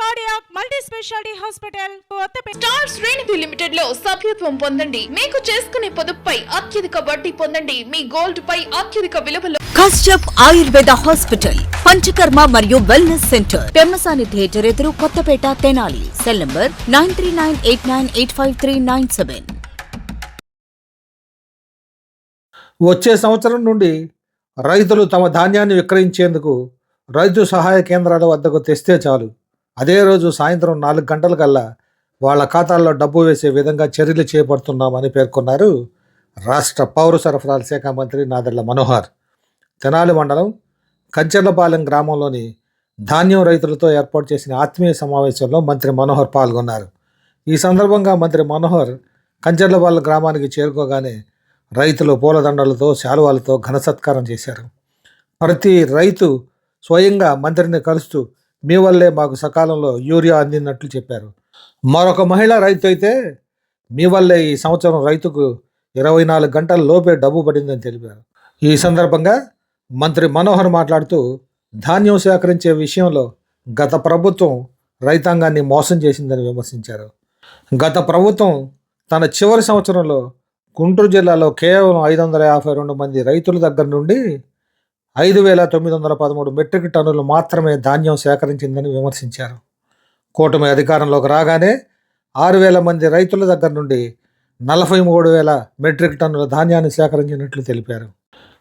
Cardiac multi speciality hospital Kothapeta star శ్రేణిధి లిమిటెడ్లో సభ్యత్వం పొందండి. మీకు చేసుకునే పొదుపుపై అత్యధిక వడ్డీ పొందండి. మీ గోల్డ్ పై అత్యధిక విలువలో కశ్యప్ ఆయుర్వేద హాస్పిటల్ పంచకర్మ మరియు వెల్నెస్ సెంటర్ పెమ్మసాని థియేటర్ ఎదురు Kothapeta Tenali. Cell number nine three nine eight nine eight five three nine seven. వచ్చే సంవత్సరం నుండి రైతులు తమ ధాన్యాన్ని విక్రయించేందుకు రైతు సహాయ కేంద్రాల వద్దకు తెస్తే చాలు. అదే రోజు సాయంత్రం నాలుగు గంటలకల్లా వాళ్ళ ఖాతాల్లో డబ్బు వేసే విధంగా చర్యలు చేపడుతున్నామని పేర్కొన్నారు రాష్ట్ర పౌర సరఫరాల శాఖ మంత్రి నాదెళ్ళ మనోహర్. తెనాలి మండలం కంచెర్లపాలెం గ్రామంలోని ధాన్యం రైతులతో ఏర్పాటు చేసిన ఆత్మీయ సమావేశంలో మంత్రి మనోహర్ పాల్గొన్నారు. ఈ సందర్భంగా మంత్రి మనోహర్ కంచెర్లపాలెం గ్రామానికి చేరుకోగానే రైతులు పూలదండలతో శాలువాలతో ఘన సత్కారం చేశారు. ప్రతి రైతు స్వయంగా మంత్రిని కలుస్తూ మీ వల్లే మాకు సకాలంలో యూరియా అందినట్లు చెప్పారు. మరొక మహిళా రైతు అయితే మీ వల్లే ఈ సంవత్సరం రైతుకు ఇరవై నాలుగు గంటల లోపే డబ్బు పడిందని తెలిపారు. ఈ సందర్భంగా మంత్రి మనోహర్ మాట్లాడుతూ ధాన్యం సేకరించే విషయంలో గత ప్రభుత్వం రైతాంగాన్ని మోసం చేసిందని విమర్శించారు. గత ప్రభుత్వం తన చివరి సంవత్సరంలో గుంటూరు జిల్లాలో కేవలం ఐదు వందల యాభై రెండు మంది రైతుల దగ్గర నుండి ఐదు వేల తొమ్మిది వందల పదమూడు మెట్రిక్ టన్నులు మాత్రమే ధాన్యం సేకరించిందని విమర్శించారు. కూటమి అధికారంలోకి రాగానే ఆరు వేల మంది రైతుల దగ్గర నుండి నలభై మూడు వేల మెట్రిక్ టన్నుల ధాన్యాన్ని సేకరించినట్లు తెలిపారు.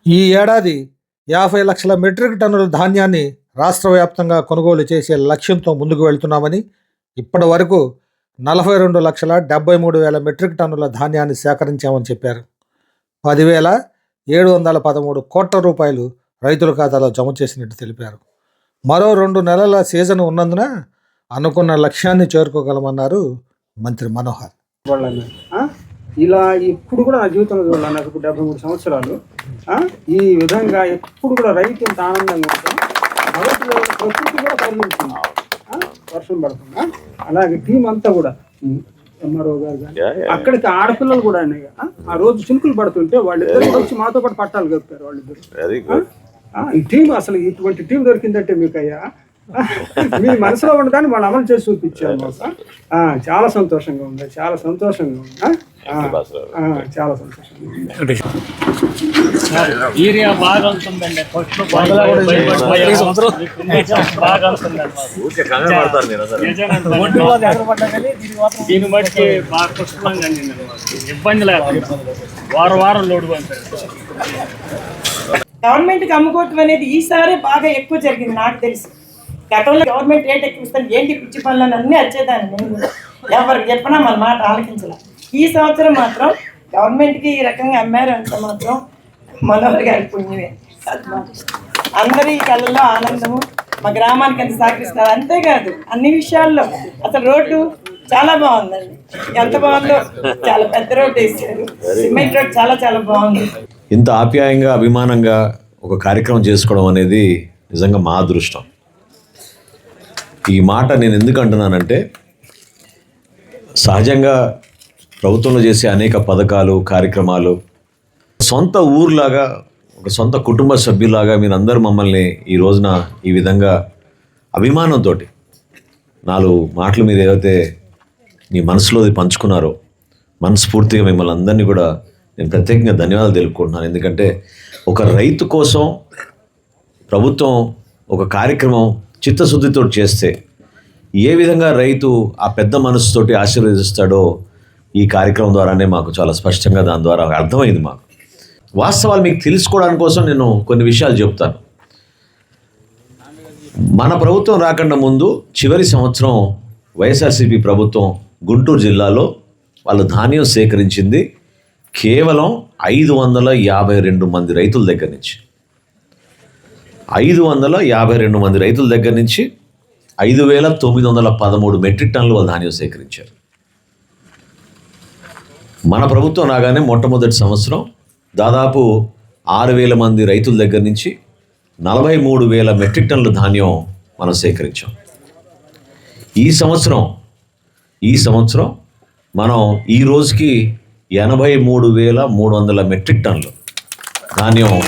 ఈ ఏడాది యాభై లక్షల మెట్రిక్ టన్నుల ధాన్యాన్ని రాష్ట్ర వ్యాప్తంగా కొనుగోలు చేసే లక్ష్యంతో ముందుకు వెళ్తున్నామని ఇప్పటి వరకు నలభై రెండు లక్షల డెబ్బై మూడు వేల మెట్రిక్ టన్నుల ధాన్యాన్ని సేకరించామని చెప్పారు. పదివేల ఏడు వందల పదమూడు కోట్ల రూపాయలు రైతుల ఖాతాలో జమ చేసినట్టు తెలిపారు. మరో రెండు నెలల సీజన్ ఉన్నందున అనుకున్న లక్ష్యాన్ని చేరుకోగలమన్నారు మంత్రి మనోహర్? ఇలా ఎప్పుడు కూడా నా జీవితంలో చూడాలి నాకు ఇప్పుడు డెబ్బై మూడు సంవత్సరాలు. ఆ? ఈ విధంగా ఎప్పుడు కూడా రైతు ఇంత ఆనందంగా ఉంటాం భగవంతుడు ప్రకృతి కూడా? వర్షం పడుతుంది. ఆ? అలాగే టీం అంతా కూడా. ఎంఆర్ఓ గారు కానీ అక్కడికి ఆడపిల్లలు కూడా ఆ? రోజు చినుకులు పడుతుంటే వాళ్ళిద్దరు వచ్చి మాతో పాటు పట్టాలు కప్పారు వాళ్ళిద్దరు. వెరీ గుడ్ ఆ, ఈ టీం అసలు ఇటువంటి టీం దొరికిందంటే మీకు అయ్యా మీ మనసులో ఉన్నదాన్ని వాళ్ళు అమలు చేసి చూపించారు చాలా సంతోషంగా ఉంది చాలా సంతోషంగా ఉంది. చాలా సంతోషంగా ఏరియా బాగా ఉంటుందండి ఫస్ట్ ఉంటుందండి బట్టి బాగా పుష్పంగా. ఇబ్బంది లేదు వారం వారం లోడు పంపారు గవర్నమెంట్కి అమ్ముకోవటం అనేది ఈసారి బాగా ఎక్కువ జరిగింది నాకు తెలిసి. గతంలో గవర్నమెంట్ రేట్ ఎక్కువ ఇస్తాను ఏంటి పిచ్చి పనులు అని అన్నీ వచ్చేదాన్ని నేను. ఎవరికి చెప్పినా మన మాట ఆలకించాల. ఈ సంవత్సరం మాత్రం గవర్నమెంట్కి ఈ రకంగా అమ్మారు అంటే మాత్రం మనోహర్ గారి పుణ్యమే. అందరి కళ్ళల్లో ఆనందము మా గ్రామానికి ఎంత సహకరిస్తారు అంతేకాదు అన్ని విషయాల్లో. అసలు రోడ్డు చాలా బాగుందండి. ఎంత బాగుందో చాలా పెద్ద రోడ్డు వేసారు సిమెంట్ రోడ్ చాలా చాలా బాగుంది. ఇంత ఆప్యాయంగా అభిమానంగా ఒక కార్యక్రమం చేసుకోవడం అనేది నిజంగా మా అదృష్టం. ఈ మాట నేను ఎందుకు అంటున్నానంటే సహజంగా ప్రభుత్వంలో చేసే అనేక పథకాలు కార్యక్రమాలు సొంత ఊర్లాగా ఒక సొంత కుటుంబ సభ్యులాగా మీరందరూ మమ్మల్ని ఈ రోజున ఈ విధంగా అభిమానంతో నాలుగు మాటలు మీరు ఏదైతే మీ మనసులోది పంచుకున్నారో మనస్ఫూర్తిగా మిమ్మల్ని అందరినీ కూడా నేను ప్రత్యేకంగా ధన్యవాదాలు తెలుపుకుంటున్నాను. ఎందుకంటే ఒక రైతు కోసం ప్రభుత్వం ఒక కార్యక్రమం చిత్తశుద్ధితో చేస్తే ఏ విధంగా రైతు ఆ పెద్ద మనసుతోటి ఆశీర్వదిస్తాడో ఈ కార్యక్రమం ద్వారానే మాకు చాలా స్పష్టంగా దాని ద్వారా అర్థమైంది మాకు. వాస్తవాలు మీకు తెలుసుకోవడానికి కోసం నేను కొన్ని విషయాలు చెప్తాను. మన ప్రభుత్వం రాకుండా ముందు చివరి సంవత్సరం వైఎస్ఆర్సీపీ ప్రభుత్వం గుంటూరు జిల్లాలో వాళ్ళు ధాన్యం సేకరించింది. కేవలం ఐదు వందల యాభై రెండు మంది రైతుల దగ్గర నుంచి. ఐదు వందల యాభై రెండు మంది రైతుల దగ్గర నుంచి ఐదు వేల తొమ్మిది వందల పదమూడు మెట్రిక్ టన్నులు వాళ్ళు ధాన్యం సేకరించారు. మన ప్రభుత్వం రాగానే మొట్టమొదటి సంవత్సరం దాదాపు ఆరు వేల మంది రైతుల దగ్గర నుంచి నలభై మూడు వేల మెట్రిక్ టన్నుల ధాన్యం మనం సేకరించాం. ఈ సంవత్సరం ఈ సంవత్సరం మనం ఈ రోజుకి ఎనభై మూడు వేల మూడు వందల మెట్రిక్ టన్నులు. ధాన్యం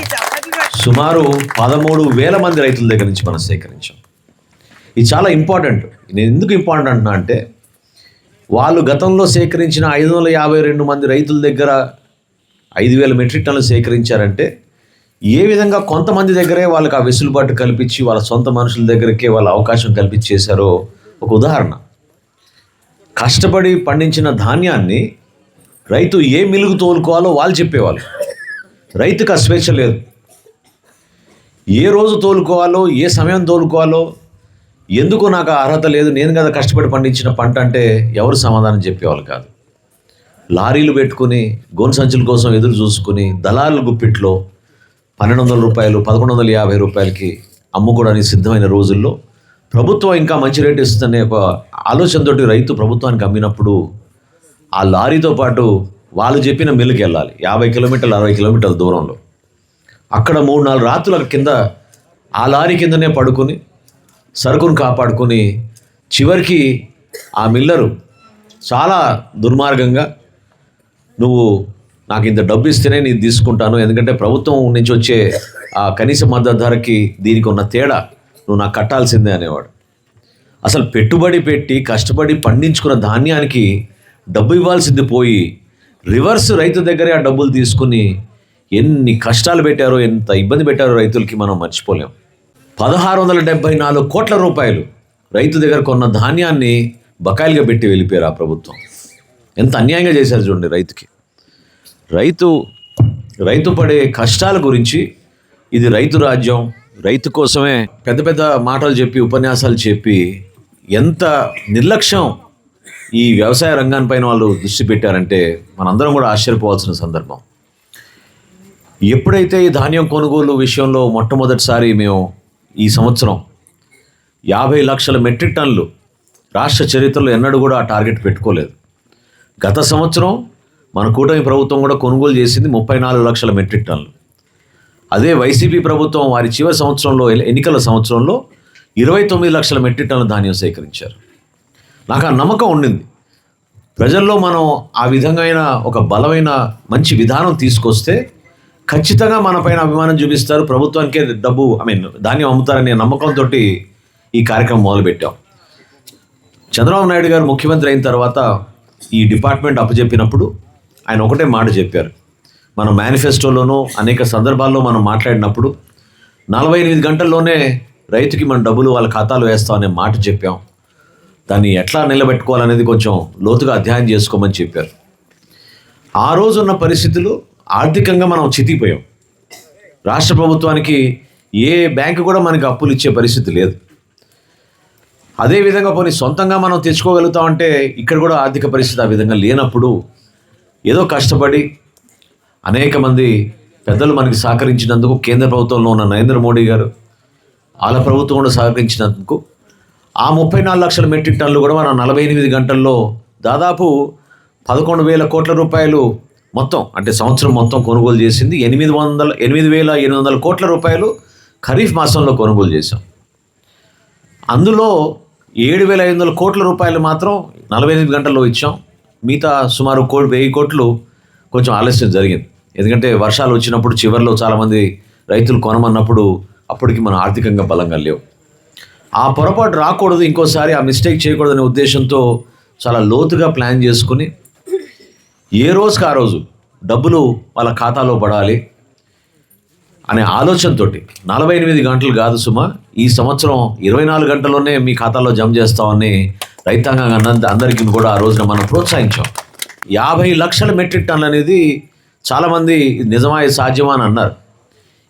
సుమారు పదమూడు వేల మంది రైతుల దగ్గర నుంచి మనం సేకరించాం. ఇది చాలా ఇంపార్టెంట్. నేను ఎందుకు ఇంపార్టెంట్ అంటున్నా అంటే వాళ్ళు గతంలో సేకరించిన ఐదు వందల యాభై రెండు మంది రైతుల దగ్గర ఐదు వేల మెట్రిక్ టన్నులు సేకరించారంటే ఏ విధంగా కొంతమంది దగ్గరే వాళ్ళకి ఆ వెసులుబాటు కల్పించి వాళ్ళ సొంత మనుషుల దగ్గరకే వాళ్ళ అవకాశం కల్పించేశారో ఒక ఉదాహరణ. కష్టపడి పండించిన ధాన్యాన్ని రైతు ఏ మిలుగు తోలుకోవాలో వాళ్ళు చెప్పేవాళ్ళు. రైతుకు ఆ స్వేచ్ఛ లేదు. ఏ రోజు తోలుకోవాలో ఏ సమయం తోలుకోవాలో ఎందుకు నాకు అర్హత లేదు నేను కదా కష్టపడి పండించిన పంట అంటే ఎవరు సమాధానం చెప్పేవాళ్ళు కాదు. లారీలు పెట్టుకుని గోను సంచుల కోసం ఎదురు చూసుకుని దళారుల గుప్పిట్లో పన్నెండు వందల రూపాయలు పదకొండు వందల యాభై రూపాయలకి అమ్ముకోవడానికి సిద్ధమైన రోజుల్లో ప్రభుత్వం ఇంకా మంచి రేటు ఇస్తుందనే ఒక ఆలోచనతోటి రైతు ప్రభుత్వానికి అమ్మినప్పుడు ఆ లారీతో పాటు వాళ్ళు చెప్పిన మిల్లుకి వెళ్ళాలి. యాభై కిలోమీటర్లు అరవై కిలోమీటర్ల దూరంలో. అక్కడ మూడు నాలుగు రాత్రుల కింద ఆ లారీ కిందనే పడుకుని సరుకును కాపాడుకొని చివరికి ఆ మిల్లరు చాలా దుర్మార్గంగా నువ్వు నాకు ఇంత డబ్బు ఇస్తేనే నేను తీసుకుంటాను. ఎందుకంటే ప్రభుత్వం నుంచి వచ్చే ఆ కనీస మద్దతు ధరకి దీనికి ఉన్న తేడా నువ్వు నాకు కట్టాల్సిందే అనేవాడు. అసలు పెట్టుబడి పెట్టి కష్టపడి పండించుకున్న ధాన్యానికి డబ్బు ఇవ్వాల్సింది పోయి రివర్స్ రైతు దగ్గరే ఆ డబ్బులు తీసుకుని ఎన్ని కష్టాలు పెట్టారో ఎంత ఇబ్బంది పెట్టారో రైతులకి మనం మర్చిపోలేం. పదహారు వందల డెబ్బై నాలుగు కోట్ల రూపాయలు రైతు దగ్గర కొన్న ధాన్యాన్ని బకాయిలుగా పెట్టి వెళ్ళిపోయారు ఆ ప్రభుత్వం. ఎంత అన్యాయంగా చేశారు చూడండి రైతుకి. రైతు రైతు పడే కష్టాల గురించి ఇది రైతు రాజ్యం రైతు కోసమే పెద్ద పెద్ద మాటలు చెప్పి ఉపన్యాసాలు చెప్పి ఎంత నిర్లక్ష్యం ఈ వ్యవసాయ రంగానిపైన వాళ్ళు దృష్టి పెట్టారంటే మనందరం కూడా ఆశ్చర్యపోవాల్సిన సందర్భం. ఎప్పుడైతే ఈ ధాన్యం కొనుగోలు విషయంలో మొట్టమొదటిసారి మేము ఈ సంవత్సరం యాభై లక్షల మెట్రిక్ టన్నులు రాష్ట్ర చరిత్రలో ఎన్నడూ కూడా ఆ టార్గెట్ పెట్టుకోలేదు. గత సంవత్సరం మన కూటమి ప్రభుత్వం కూడా కొనుగోలు చేసింది ముప్పై నాలుగు లక్షల మెట్రిక్ టన్నులు. అదే వైసీపీ ప్రభుత్వం వారి చివరి సంవత్సరంలో ఎన్నికల సంవత్సరంలో ఇరవై తొమ్మిది లక్షల మెట్రిక్ టన్నుల ధాన్యం సేకరించారు. నాకు ఆ నమ్మకం ఉండింది. ప్రజల్లో మనం ఆ విధమైన ఒక బలమైన మంచి విధానం తీసుకొస్తే ఖచ్చితంగా మన పైన అభిమానం చూపిస్తారు. ప్రభుత్వానికే డబ్బు ఐ మీన్ ధాన్యం అమ్ముతారనే నమ్మకంతో ఈ కార్యక్రమం మొదలుపెట్టాం. చంద్రబాబు నాయుడు గారు ముఖ్యమంత్రి అయిన తర్వాత ఈ డిపార్ట్మెంట్ అప్పచెప్పినప్పుడు ఆయన ఒకటే మాట చెప్పారు. మన మేనిఫెస్టోలోనూ అనేక సందర్భాల్లో మనం మాట్లాడినప్పుడు నలభై ఎనిమిది గంటల్లోనే రైతుకి మన డబ్బులు వాళ్ళ ఖాతాలో వేస్తాం అనే మాట చెప్పాం. దాన్ని ఎట్లా నిలబెట్టుకోవాలనేది కొంచెం లోతుగా అధ్యయనం చేసుకోమని చెప్పారు. ఆ రోజు ఉన్న పరిస్థితులు ఆర్థికంగా మనం చితికిపోయాం. రాష్ట్ర ప్రభుత్వానికి ఏ బ్యాంకు కూడా మనకి అప్పులు ఇచ్చే పరిస్థితి లేదు. అదేవిధంగా పోనీ సొంతంగా మనం తెచ్చుకోగలుగుతామంటే ఇక్కడ కూడా ఆర్థిక పరిస్థితి ఆ విధంగా లేనప్పుడు ఏదో కష్టపడి అనేక మంది పెద్దలు మనకి సహకరించినందుకు కేంద్ర ప్రభుత్వంలో ఉన్న నరేంద్ర మోడీ గారు వాళ్ళ ప్రభుత్వం కూడా సహకరించినందుకు ఆ ముప్పై నాలుగు లక్షల మెట్రిక్ టన్నులు కూడా మనం నలభై ఎనిమిది గంటల్లో దాదాపు పదకొండు వేల కోట్ల రూపాయలు మొత్తం అంటే సంవత్సరం మొత్తం కొనుగోలు చేసింది. ఎనిమిది వందల ఎనిమిది వేల ఎనిమిది వందల కోట్ల రూపాయలు ఖరీఫ్ మాసంలో కొనుగోలు చేశాం. అందులో ఏడు వేల ఐదు వందల కోట్ల రూపాయలు మాత్రం నలభై ఎనిమిది గంటల్లో ఇచ్చాం. మిగతా సుమారు కో వెయ్యి కోట్లు కొంచెం ఆలస్యం జరిగింది. ఎందుకంటే వర్షాలు వచ్చినప్పుడు చివరిలో చాలామంది రైతులు కొనమన్నప్పుడు అప్పటికి మనం ఆర్థికంగా బలంగా లేవు. ఆ పొరపాటు రాకూడదు ఇంకోసారి ఆ మిస్టేక్ చేయకూడదనే ఉద్దేశంతో చాలా లోతుగా ప్లాన్ చేసుకుని ఏ రోజుకి ఆ రోజు డబ్బులు వాళ్ళ ఖాతాలో పడాలి అనే ఆలోచనతోటి నలభై ఎనిమిది గంటలు కాదు సుమా ఈ సంవత్సరం ఇరవై నాలుగు గంటల్లోనే మీ ఖాతాలో జమ చేస్తామని రైతాంగం అన్నంత అందరికీ కూడా ఆ రోజున మనం ప్రోత్సహించాం. యాభై లక్షల మెట్రిక్ టన్లు అనేది చాలామంది ఇది నిజమా సాధ్యమా అని అన్నారు.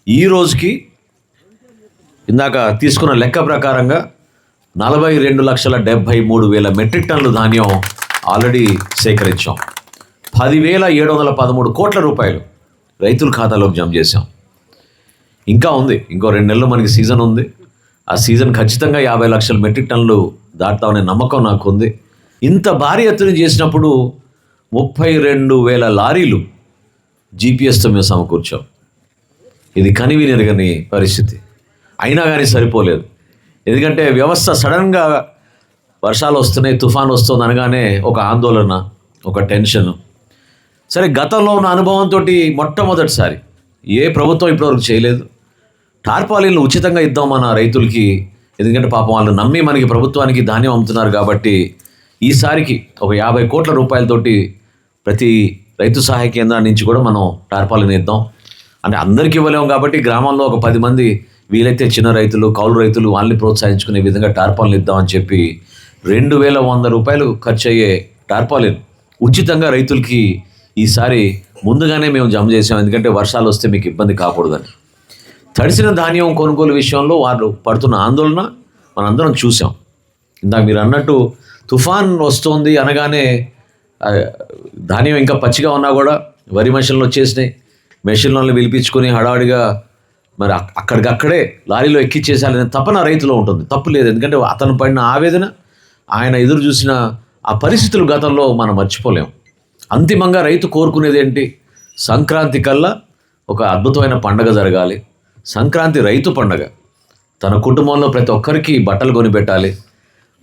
ఈ రోజుకి ఇందాక తీసుకున్న లెక్క ప్రకారంగా నలభై రెండు లక్షల డెబ్భై మూడు వేల మెట్రిక్ టన్నులు ధాన్యం ఆల్రెడీ సేకరించాం. పదివేల ఏడు వందల పదమూడు కోట్ల రూపాయలు రైతుల ఖాతాలోకి జమ చేశాం. ఇంకా ఉంది. ఇంకో రెండు నెలలు మనకి సీజన్ ఉంది. ఆ సీజన్ ఖచ్చితంగా యాభై లక్షల మెట్రిక్ టన్నులు దాటుతామనే నమ్మకం నాకు ఉంది ఇంత భారీ ఎత్తున చేసినప్పుడు ముప్పై రెండు వేల లారీలు జీపీఎస్తో మేము సమకూర్చాం. ఇది కనివి నెరగని పరిస్థితి. అయినా కానీ సరిపోలేదు. ఎందుకంటే వ్యవస్థ సడన్గా వర్షాలు వస్తున్నాయి తుఫాన్ వస్తుంది అనగానే ఒక ఆందోళన ఒక టెన్షన్. సరే గతంలో ఉన్న అనుభవంతో మొట్టమొదటిసారి ఏ ప్రభుత్వం ఇప్పటివరకు చేయలేదు. టార్పాలిన్లు ఉచితంగా ఇద్దాం మన రైతులకి ఎందుకంటే పాపం వాళ్ళు నమ్మి మనకి ప్రభుత్వానికి ధాన్యం అమ్ముతున్నారు కాబట్టి ఈసారికి ఒక యాభై కోట్ల రూపాయలతోటి ప్రతి రైతు సహాయ కేంద్రాల నుంచి కూడా మనం టార్పాలిన్ ఇద్దాం. అంటే అందరికీ ఇవ్వలేము కాబట్టి గ్రామంలో ఒక పది మంది వీలైతే చిన్న రైతులు కౌలు రైతులు వాళ్ళని ప్రోత్సహించుకునే విధంగా టార్పాలిన్ ఇద్దామని చెప్పి రెండు వేల వంద రూపాయలు ఖర్చు అయ్యే టార్పాలిన్ ఉచితంగా రైతులకి ఈసారి ముందుగానే మేము జమ చేసాం. ఎందుకంటే వర్షాలు వస్తే మీకు ఇబ్బంది కాకూడదని. తడిసిన ధాన్యం కొనుగోలు విషయంలో వారు పడుతున్న ఆందోళన మనందరం చూసాం. ఇందాక మీరు అన్నట్టు తుఫాన్ వస్తుంది అనగానే ధాన్యం ఇంకా పచ్చిగా ఉన్నా కూడా వరి మెషిన్లు వచ్చేసినాయి. మెషిన్లను పిలిపించుకొని హడావిడిగా మరి అక్కడికక్కడే లారీలో ఎక్కిచ్చేసాలనే తపన రైతులో ఉంటుంది. తప్పు లేదు. ఎందుకంటే అతను పడిన ఆవేదన ఆయన ఎదురు చూసిన ఆ పరిస్థితులు గతంలో మనం మర్చిపోలేం. అంతిమంగా రైతు కోరుకునేది ఏంటి? సంక్రాంతి కల్లా ఒక అద్భుతమైన పండగ జరగాలి. సంక్రాంతి రైతు పండగ. తన కుటుంబంలో ప్రతి ఒక్కరికి బట్టలు కొనిపెట్టాలి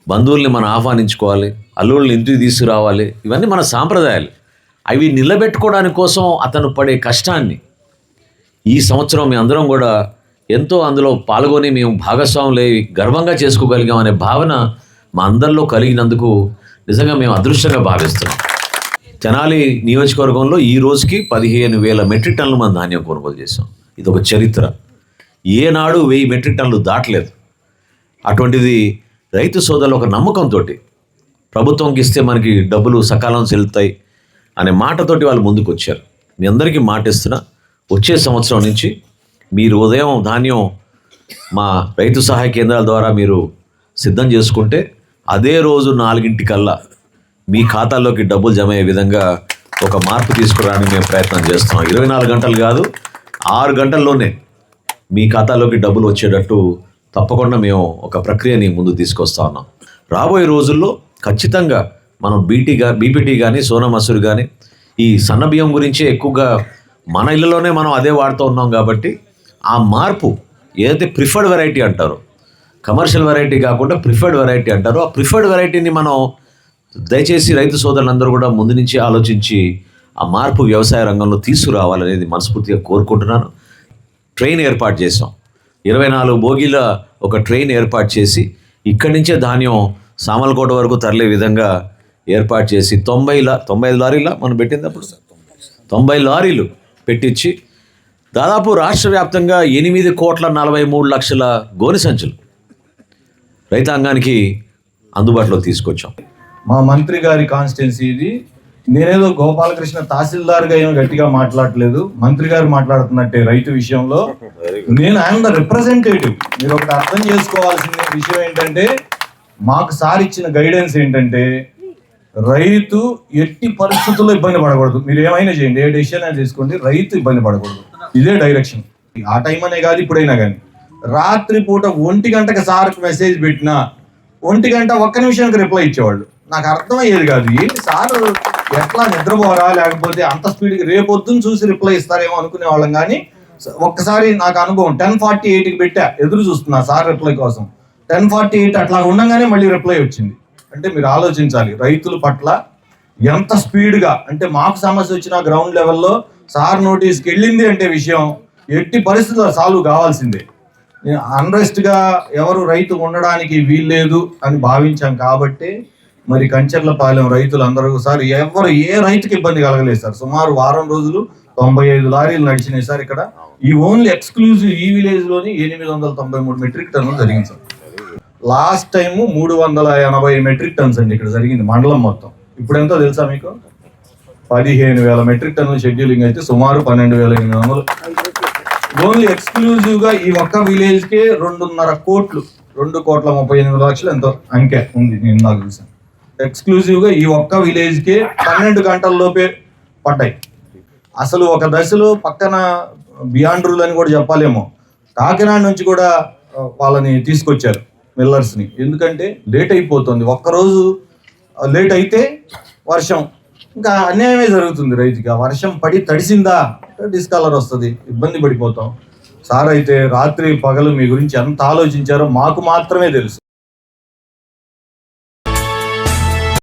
బంధువుల్ని మనం ఆహ్వానించుకోవాలి. అల్లుళ్ళని ఇంటికి తీసుకురావాలి. ఇవన్నీ మన సాంప్రదాయాలు. అవి నిలబెట్టుకోవడానికి కోసం అతను పడే కష్టాన్ని ఈ సంవత్సరం మీ అందరం కూడా ఎంతో అందులో పాల్గొని మేము భాగస్వాములై గర్వంగా చేసుకోగలిగాం అనే భావన మా అందరిలో కలిగినందుకు నిజంగా మేము అదృష్టంగా భావిస్తున్నాం. తెనాలి నియోజకవర్గంలో ఈ రోజుకి పదిహేను వేల మెట్రిక్ టన్నులు మన ధాన్యం కొనుగోలు చేసాం ఇది ఒక చరిత్ర. ఏనాడు వెయ్యి మెట్రిక్ టన్నులు దాటలేదు. అటువంటిది రైతు సోదరులు ఒక నమ్మకంతో ప్రభుత్వంకి ఇస్తే మనకి డబ్బులు సకాలం చెల్లుతాయి అనే మాటతోటి వాళ్ళు ముందుకు వచ్చారు మీ అందరికీ మాట ఇస్తున్నా వచ్చే సంవత్సరం నుంచి మీరు ఉదయం ధాన్యం మా రైతు సహాయ కేంద్రాల ద్వారా మీరు సిద్ధం చేసుకుంటే అదే రోజు నాలుగింటికల్లా మీ ఖాతాల్లోకి డబ్బులు జమ అయ్యే విధంగా ఒక మార్పు తీసుకురావడానికి మేము ప్రయత్నం చేస్తున్నాం. ఇరవై నాలుగు గంటలు కాదు ఆరు గంటల్లోనే మీ ఖాతాలోకి డబ్బులు వచ్చేటట్టు తప్పకుండా మేము ఒక ప్రక్రియని ముందు తీసుకొస్తా ఉన్నాం. రాబోయే రోజుల్లో ఖచ్చితంగా మనం బీటీ గా బీపీటీ కానీ సోనా మసూరి కానీ ఈ సన్న బియ్యం గురించే ఎక్కువగా మన ఇళ్ళలోనే మనం అదే వాడుతూ ఉన్నాం కాబట్టి ఆ మార్పు ఏదైతే ప్రిఫర్డ్ వెరైటీ అంటారో కమర్షియల్ వెరైటీ కాకుండా ప్రిఫర్డ్ వెరైటీ అంటారో ఆ ప్రిఫర్డ్ వెరైటీని మనం దయచేసి రైతు సోదరులందరూ కూడా ముందు నుంచి ఆలోచించి ఆ మార్పు వ్యవసాయ రంగంలో తీసుకురావాలనేది మనస్ఫూర్తిగా కోరుకుంటున్నాను. ట్రైన్ ఏర్పాటు చేసాం ఇరవై నాలుగు బోగీల ఒక ట్రైన్ ఏర్పాటు చేసి ఇక్కడి నుంచే ధాన్యం సామలకోట వరకు తరలే విధంగా ఏర్పాటు చేసి తొంభై తొంభై ఐదు మనం పెట్టింది అప్పుడు? తొంభై లారీలు. పెట్టించి దాదాపు రాష్ట్ర వ్యాప్తంగా ఎనిమిది కోట్ల నలభై మూడు లక్షల గోని సంచులు రైతాంగానికి అందుబాటులో తీసుకొచ్చాం. మా మంత్రి గారి కాన్స్టిట్యున్సీ ఇది. నేనేదో గోపాలకృష్ణ తహసీల్దార్గా ఏమో గట్టిగా మాట్లాడలేదు. మంత్రి గారు మాట్లాడుతున్నట్టే రైతు విషయంలో. నేను ఐఎమ్ ద రిప్రజెంటేటివ్. మీరు ఒకటి అర్థం చేసుకోవాల్సిన విషయం ఏంటంటే మాకు సార్ ఇచ్చిన గైడెన్స్ ఏంటంటే రైతు ఎట్టి పరిస్థితుల్లో ఇబ్బంది పడకూడదు. మీరు ఏమైనా చేయండి ఏ డెసిషన్ అయినా తీసుకోండి రైతు ఇబ్బంది పడకూడదు. ఇదే డైరెక్షన్ ఆ టైం అనే కాదు ఇప్పుడైనా కానీ. రాత్రి పూట ఒంటి గంటకి సార్కి మెసేజ్ పెట్టినా ఒంటి గంట ఒక్క నిమిషానికి రిప్లై ఇచ్చేవాళ్ళు. నాకు అర్థమయ్యేది కాదు ఏంటి సార్? ఎట్లా నిద్రపోరా? లేకపోతే అంత స్పీడ్కి రేపొద్దున చూసి రిప్లై ఇస్తారేమో అనుకునే వాళ్ళం కానీ ఒక్కసారి నాకు అనుభవం టెన్ ఫార్టీ ఎయిట్కి పెట్టా ఎదురు చూస్తున్నా సార్ రిప్లై కోసం. టెన్ ఫార్టీ ఎయిట్ అట్లా ఉండగానే మళ్ళీ రిప్లై వచ్చింది. అంటే మీరు ఆలోచించాలి. రైతుల పట్ల ఎంత స్పీడ్గా అంటే మాకు సమస్య వచ్చిన గ్రౌండ్ లెవెల్లో సార్ నోటీస్కి వెళ్ళింది అంటే విషయం ఎట్టి పరిస్థితుల్లో సాల్వ్ కావాల్సిందే. నేను అన్రెస్ట్గా ఎవరు రైతు ఉండడానికి వీల్లేదు అని భావించాం కాబట్టి మరి కంచర్లపాలెం రైతులు అందరూ సార్ ఎవరు ఏ రైతుకి ఇబ్బంది కలగలేదు సార్. సుమారు వారం రోజులు తొంభై ఐదు లారీలు నడిచినాయి సార్ ఇక్కడ. ఈ ఓన్లీ ఎక్స్క్లూజివ్ ఈ విలేజ్లోని ఎనిమిది వందల తొంభై మూడు మెట్రిక్ టన్నులు జరిగింది సార్. లాస్ట్ టైం మూడు వందల ఎనభై మెట్రిక్ టన్స్ అండి ఇక్కడ జరిగింది మండలం మొత్తం. ఇప్పుడు ఎంతో తెలుసా మీకు? పదిహేను వేల మెట్రిక్ టన్నుల షెడ్యూలింగ్ అయితే సుమారు పన్నెండు వేల ఎనిమిది వందలు. ఓన్లీ ఎక్స్క్లూజివ్గా ఈ ఒక్క విలేజ్ కే రెండున్నర కోట్లు రెండు కోట్ల ముప్పై ఎనిమిది లక్షలు ఎంతో అంకె ఉంది నేను నాకు చూసాను ఎక్స్క్లూజివ్గా ఈ ఒక్క విలేజ్ కే పన్నెండు గంటల లోపే పడ్డాయి. అసలు ఒక దశలో పక్కన బియాండ్ రూల్ అని కూడా చెప్పాలేమో కాకినాడ నుంచి కూడా వాళ్ళని తీసుకొచ్చారు. మిల్లర్స్ని. ఎందుకంటే లేట్ అయిపోతుంది. ఒక్కరోజు లేట్ అయితే వర్షం. ఇంకా అన్యాయమే జరుగుతుంది రైతుకి. ఆ వర్షం పడి తడిసిందా? డిస్కలర్ వస్తుంది. ఇబ్బంది పడిపోతాం. సార్ అయితే రాత్రి పగలు మీ గురించి ఎంత ఆలోచించారో మాకు మాత్రమే తెలుసు.